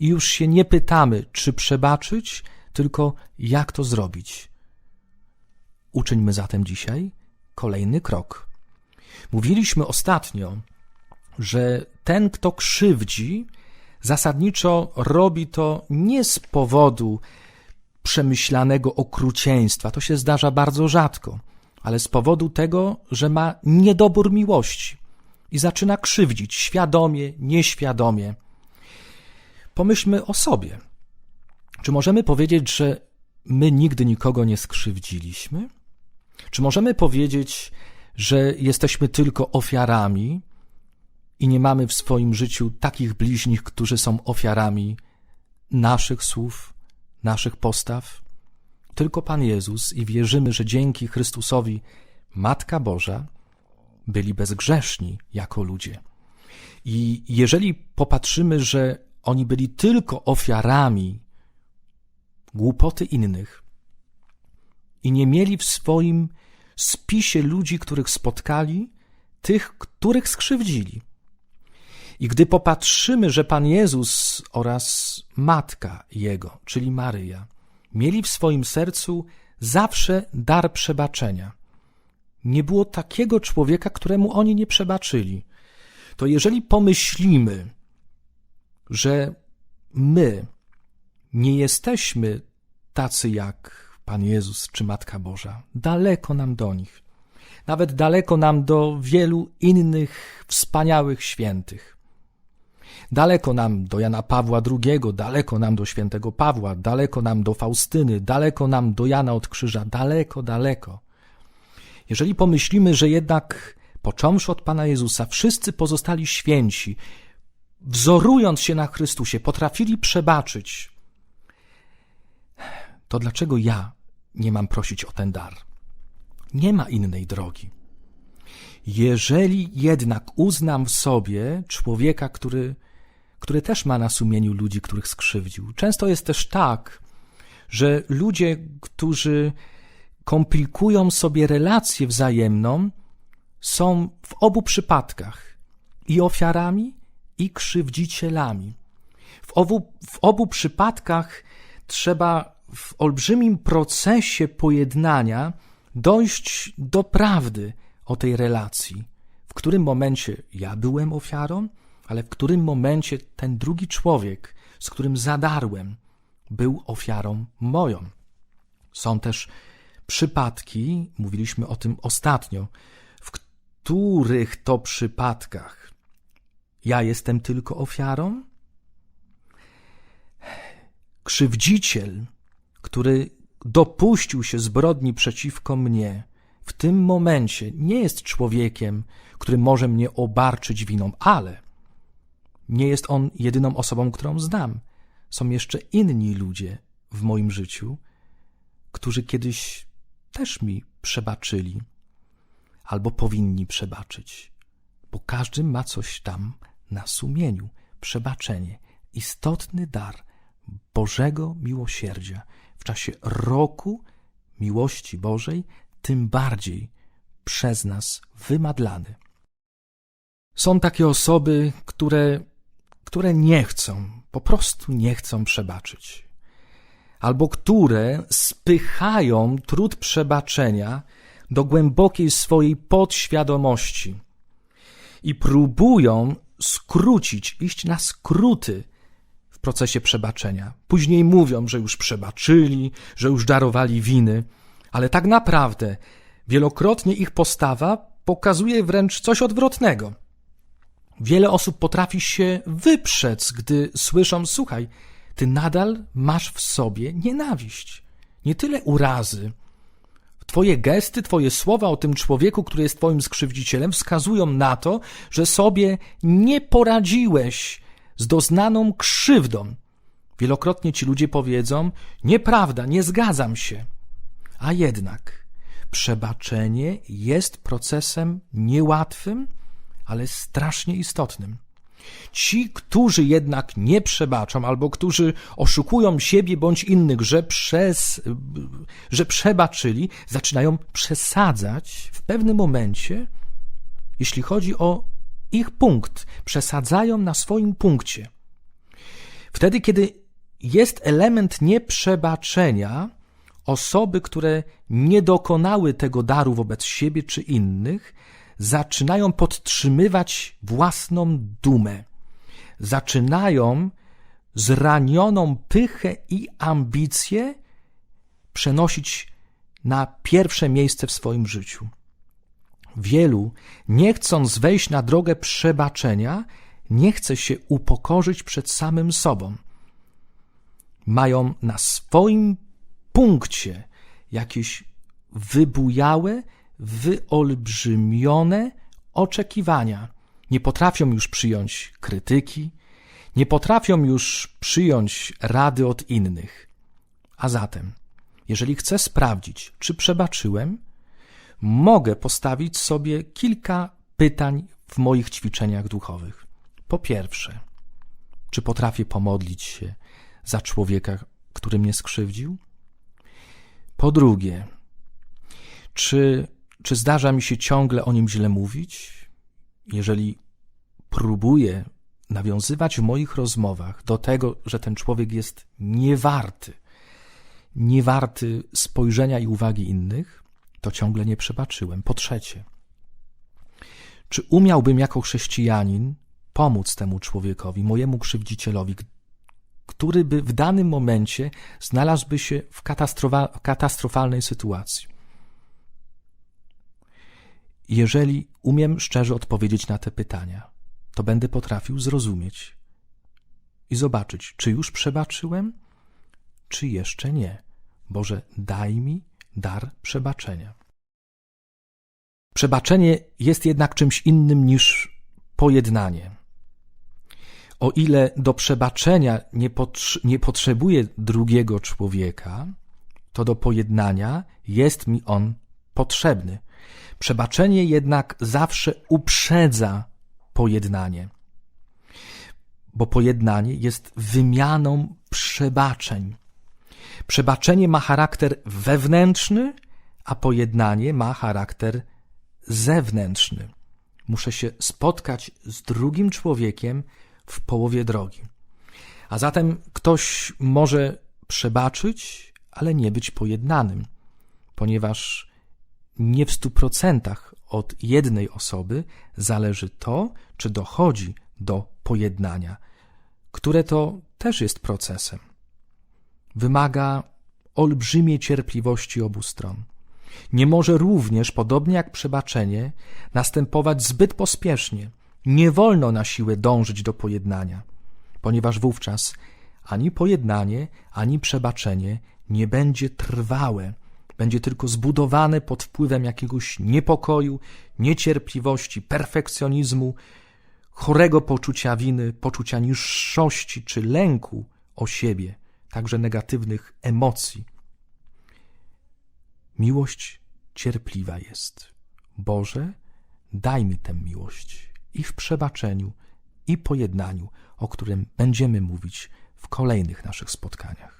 i już się nie pytamy, czy przebaczyć, tylko jak to zrobić. Uczyńmy zatem dzisiaj kolejny krok. Mówiliśmy ostatnio, że ten, kto krzywdzi, zasadniczo robi to nie z powodu przemyślanego okrucieństwa, to się zdarza bardzo rzadko, ale z powodu tego, że ma niedobór miłości i zaczyna krzywdzić świadomie, nieświadomie. Pomyślmy o sobie. Czy możemy powiedzieć, że my nigdy nikogo nie skrzywdziliśmy? Czy możemy powiedzieć, że jesteśmy tylko ofiarami i nie mamy w swoim życiu takich bliźnich, którzy są ofiarami naszych słów, naszych postaw? Tylko Pan Jezus i wierzymy, że dzięki Chrystusowi Matka Boża byli bezgrzeszni jako ludzie. I jeżeli popatrzymy, że oni byli tylko ofiarami głupoty innych i nie mieli w swoim spisie ludzi, których spotkali, tych, których skrzywdzili. I gdy popatrzymy, że Pan Jezus oraz Matka Jego, czyli Maryja, mieli w swoim sercu zawsze dar przebaczenia, nie było takiego człowieka, któremu oni nie przebaczyli, to jeżeli pomyślimy, że my nie jesteśmy tacy jak Pan Jezus czy Matka Boża. Daleko nam do nich. Nawet daleko nam do wielu innych wspaniałych świętych. Daleko nam do Jana Pawła II, daleko nam do świętego Pawła, daleko nam do Faustyny, daleko nam do Jana od Krzyża, daleko, daleko. Jeżeli pomyślimy, że jednak począwszy od Pana Jezusa, wszyscy pozostali święci, wzorując się na Chrystusie, potrafili przebaczyć, to dlaczego ja nie mam prosić o ten dar? Nie ma innej drogi. Jeżeli jednak uznam w sobie człowieka, który, który też ma na sumieniu ludzi, których skrzywdził, często jest też tak, że ludzie, którzy komplikują sobie relację wzajemną, są w obu przypadkach i ofiarami, i krzywdzicielami. W obu, w obu przypadkach trzeba w olbrzymim procesie pojednania dojść do prawdy o tej relacji. W którym momencie ja byłem ofiarą, ale w którym momencie ten drugi człowiek, z którym zadarłem, był ofiarą moją. Są też przypadki, mówiliśmy o tym ostatnio, w których to przypadkach ja jestem tylko ofiarą? Krzywdziciel który dopuścił się zbrodni przeciwko mnie, w tym momencie nie jest człowiekiem, który może mnie obarczyć winą, ale nie jest on jedyną osobą, którą znam. Są jeszcze inni ludzie w moim życiu, którzy kiedyś też mi przebaczyli albo powinni przebaczyć, bo każdy ma coś tam na sumieniu przebaczenie, istotny dar Bożego miłosierdzia w czasie roku miłości Bożej, tym bardziej przez nas wymadlany. Są takie osoby, które, które nie chcą, po prostu nie chcą przebaczyć, albo które spychają trud przebaczenia do głębokiej swojej podświadomości i próbują skrócić, iść na skróty procesie przebaczenia. Później mówią, że już przebaczyli, że już darowali winy, ale tak naprawdę wielokrotnie ich postawa pokazuje wręcz coś odwrotnego. Wiele osób potrafi się wyprzec, gdy słyszą: Słuchaj, ty nadal masz w sobie nienawiść, nie tyle urazy. Twoje gesty, Twoje słowa o tym człowieku, który jest Twoim skrzywdzicielem, wskazują na to, że sobie nie poradziłeś z doznaną krzywdą. Wielokrotnie ci ludzie powiedzą: Nieprawda, nie zgadzam się. A jednak przebaczenie jest procesem niełatwym, ale strasznie istotnym. Ci, którzy jednak nie przebaczą, albo którzy oszukują siebie bądź innych, że, przez, że przebaczyli, zaczynają przesadzać w pewnym momencie, jeśli chodzi o ich punkt, przesadzają na swoim punkcie. Wtedy, kiedy jest element nieprzebaczenia, osoby, które nie dokonały tego daru wobec siebie czy innych, zaczynają podtrzymywać własną dumę. Zaczynają zranioną pychę i ambicje przenosić na pierwsze miejsce w swoim życiu. Wielu, nie chcąc wejść na drogę przebaczenia, nie chce się upokorzyć przed samym sobą. Mają na swoim punkcie jakieś wybujałe, wyolbrzymione oczekiwania. Nie potrafią już przyjąć krytyki, nie potrafią już przyjąć rady od innych. A zatem, jeżeli chcę sprawdzić, czy przebaczyłem, mogę postawić sobie kilka pytań w moich ćwiczeniach duchowych. Po pierwsze, czy potrafię pomodlić się za człowieka, który mnie skrzywdził? Po drugie, czy, czy zdarza mi się ciągle o nim źle mówić? Jeżeli próbuję nawiązywać w moich rozmowach do tego, że ten człowiek jest niewarty, niewarty spojrzenia i uwagi innych, to ciągle nie przebaczyłem. Po trzecie, czy umiałbym jako chrześcijanin pomóc temu człowiekowi, mojemu krzywdzicielowi, który by w danym momencie znalazłby się w katastrofalnej sytuacji? Jeżeli umiem szczerze odpowiedzieć na te pytania, to będę potrafił zrozumieć i zobaczyć, czy już przebaczyłem, czy jeszcze nie. Boże, daj mi dar przebaczenia. Przebaczenie jest jednak czymś innym niż pojednanie. O ile do przebaczenia nie, potrz nie potrzebuję drugiego człowieka, to do pojednania jest mi on potrzebny. Przebaczenie jednak zawsze uprzedza pojednanie, bo pojednanie jest wymianą przebaczeń. Przebaczenie ma charakter wewnętrzny, a pojednanie ma charakter zewnętrzny. Muszę się spotkać z drugim człowiekiem w połowie drogi. A zatem ktoś może przebaczyć, ale nie być pojednanym, ponieważ nie w stu procentach od jednej osoby zależy to, czy dochodzi do pojednania, które to też jest procesem. Wymaga olbrzymiej cierpliwości obu stron. Nie może również, podobnie jak przebaczenie, następować zbyt pospiesznie. Nie wolno na siłę dążyć do pojednania, ponieważ wówczas ani pojednanie, ani przebaczenie nie będzie trwałe, będzie tylko zbudowane pod wpływem jakiegoś niepokoju, niecierpliwości, perfekcjonizmu, chorego poczucia winy, poczucia niższości czy lęku o siebie, także negatywnych emocji. Miłość cierpliwa jest. Boże, daj mi tę miłość i w przebaczeniu, i pojednaniu, o którym będziemy mówić w kolejnych naszych spotkaniach.